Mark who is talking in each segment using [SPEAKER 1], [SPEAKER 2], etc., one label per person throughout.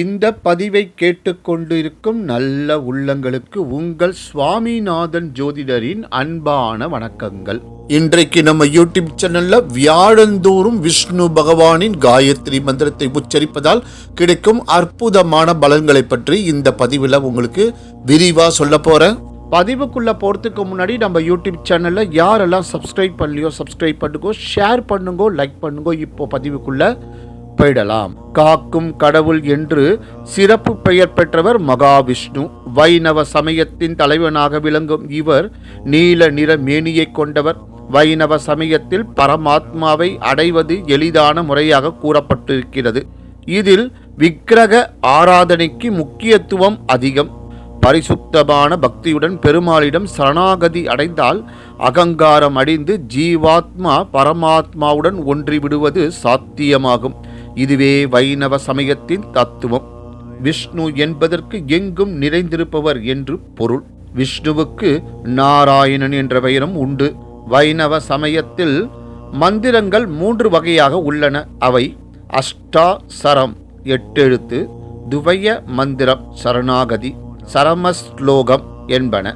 [SPEAKER 1] இந்த பதிவை கேட்டுக்கொண்டிருக்கும் நல்ல உள்ளங்களுக்கு உங்கள் சுவாமிநாதன் ஜோதிடரின் அன்பான வணக்கங்கள். இன்றைக்கு நம்ம யூடியூப் சேனல்ல வியாழந்தோறும் விஷ்ணு பகவானின் காயத்ரி மந்திரத்தை உச்சரிப்பதால் கிடைக்கும் அற்புதமான பலன்களை பற்றி இந்த பதிவில் உங்களுக்கு விரிவா சொல்ல போறேன். பதிவுக்குள்ள போறதுக்கு முன்னாடி நம்ம யூடியூப் சேனல்ல யாரெல்லாம் சப்ஸ்கிரைப் பண்ணலையோ சப்ஸ்கிரைப் பண்ணுங்கோ ஷேர் பண்ணுங்கோ லைக் பண்ணுங்கோ இப்போ பதிவுக்குள்ள ஒப்பிடலாம். காக்கும் கடவுள் என்று சிறப்பு பெயர் பெற்றவர் மகாவிஷ்ணு. வைணவ சமயத்தின் தலைவனாக விளங்கும் இவர் நீல நிற மேனியை கொண்டவர். வைணவ சமயத்தில் பரமாத்மாவை அடைவது எளிதான முறையாக கூறப்பட்டிருக்கிறது. இதில் விக்கிரக ஆராதனைக்கு முக்கியத்துவம் அதிகம். பரிசுத்தமான பக்தியுடன் பெருமாளிடம் சரணாகதி அடைந்தால் அகங்காரம் அடைந்து ஜீவாத்மா பரமாத்மாவுடன் ஒன்றி விடுவது சாத்தியமாகும். இதுவே வைணவ சமயத்தின் தத்துவம். விஷ்ணு என்பதற்கு எங்கும் நிறைந்திருப்பவர் என்று பொருள். விஷ்ணுவுக்கு நாராயணன் என்ற பெயரும் உண்டு. வைணவ சமயத்தில் மந்திரங்கள் மூன்று வகையாக உள்ளன. அவை அஷ்டா சரம் எட்டெழுத்து துவய மந்திரம் சரணாகதி சரமஸ்லோகம் என்பன.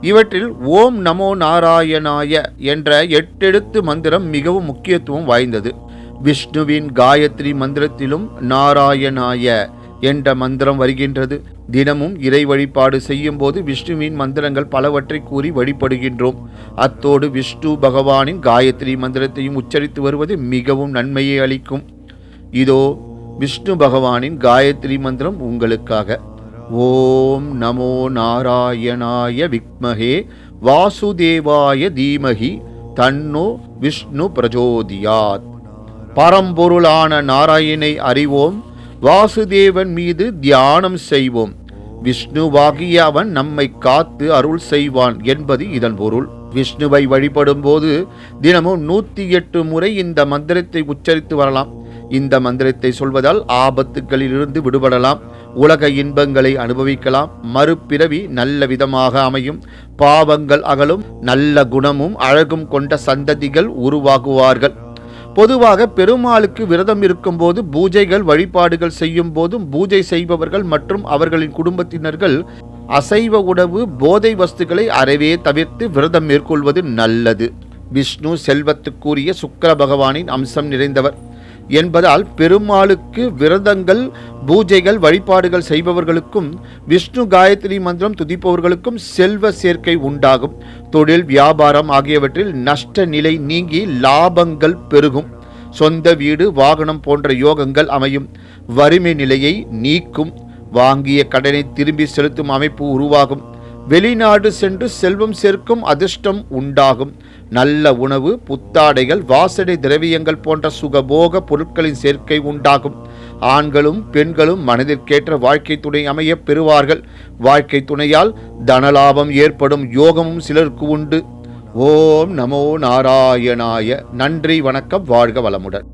[SPEAKER 1] இவற்றில் ஓம் நமோ நாராயணாய என்ற எட்டெழுத்து மந்திரம் மிகவும் முக்கியத்துவம் வாய்ந்தது. விஷ்ணுவின் காயத்ரி மந்திரத்திலும் நாராயணாய என்ற மந்திரம் வருகின்றது. தினமும் இறை வழிபாடு செய்யும் போது விஷ்ணுவின் மந்திரங்கள் பலவற்றை கூறி வழிபடுகின்றோம். அத்தோடு விஷ்ணு பகவானின் காயத்ரி மந்திரத்தையும் உச்சரித்து வருவது மிகவும் நன்மையை அளிக்கும். இதோ விஷ்ணு பகவானின் காயத்ரி மந்திரம் உங்களுக்காக. ஓம் நமோ நாராயணாய விக்மகே வாசுதேவாய தீமகி தன்னோ விஷ்ணு பிரஜோதியாத். பரம்பொருளான நாராயணை அறிவோம் வாசுதேவன் மீது தியானம் செய்வோம். விஷ்ணுவாகிய அவன் நம்மை காத்து அருள் செய்வான் என்பது இதன் பொருள். விஷ்ணுவை வழிபடும் போது தினமும் நூத்தி எட்டு முறை இந்த மந்திரத்தை உச்சரித்து வரலாம். இந்த மந்திரத்தை சொல்வதால் ஆபத்துகளில் இருந்து விடுபடலாம். உலக இன்பங்களை அனுபவிக்கலாம். மறுபிறவி நல்ல விதமாக அமையும். பாவங்கள் அகலும். நல்ல குணமும் அழகும் கொண்ட சந்ததிகள் உருவாகுவார்கள். பொதுவாக பெருமாளுக்கு விரதம் இருக்கும்போது பூஜைகள் வழிபாடுகள் செய்யும் போதும் பூஜை செய்பவர்கள் மற்றும் அவர்களின் குடும்பத்தினர்கள் அசைவ உணவு போதை வஸ்துக்களை அறவே தவிர்த்து விரதம் மேற்கொள்வது நல்லது. விஷ்ணு செல்வத்துக்குரிய சுக்கர பகவானின் அம்சம் நிறைந்தவர். என்பதால் பெருமாளுக்கு விரதங்கள் பூஜைகள் வழிபாடுகள் செய்பவர்களுக்கும் விஷ்ணு காயத்ரி மந்திரம் துதிப்பவர்களுக்கும் செல்வ சேர்க்கை உண்டாகும். தொழில் வியாபாரம் ஆகியவற்றில் நஷ்ட நிலை நீங்கி லாபங்கள் பெருகும். சொந்த வீடு வாகனம் போன்ற யோகங்கள் அமையும். வறுமை நிலையை நீக்கும். வாங்கிய கடனை திரும்பி செலுத்தும் அமைப்பு உருவாகும். வெளிநாடு சென்று செல்வம் சேர்க்கும் அதிர்ஷ்டம் உண்டாகும். நல்ல உணவு புத்தாடைகள் வாசனை திரவியங்கள் போன்ற சுகபோக பொருட்களின் சேர்க்கை உண்டாகும். ஆண்களும் பெண்களும் மனதிற்கேற்ற வாழ்க்கை துணை அமைய பெறுவார்கள். வாழ்க்கை துணையால் தனலாபம் ஏற்படும் யோகமும் சிலருக்கு உண்டு. ஓம் நமோ நாராயணாய. நன்றி வணக்கம் வாழ்க வளமுடன்.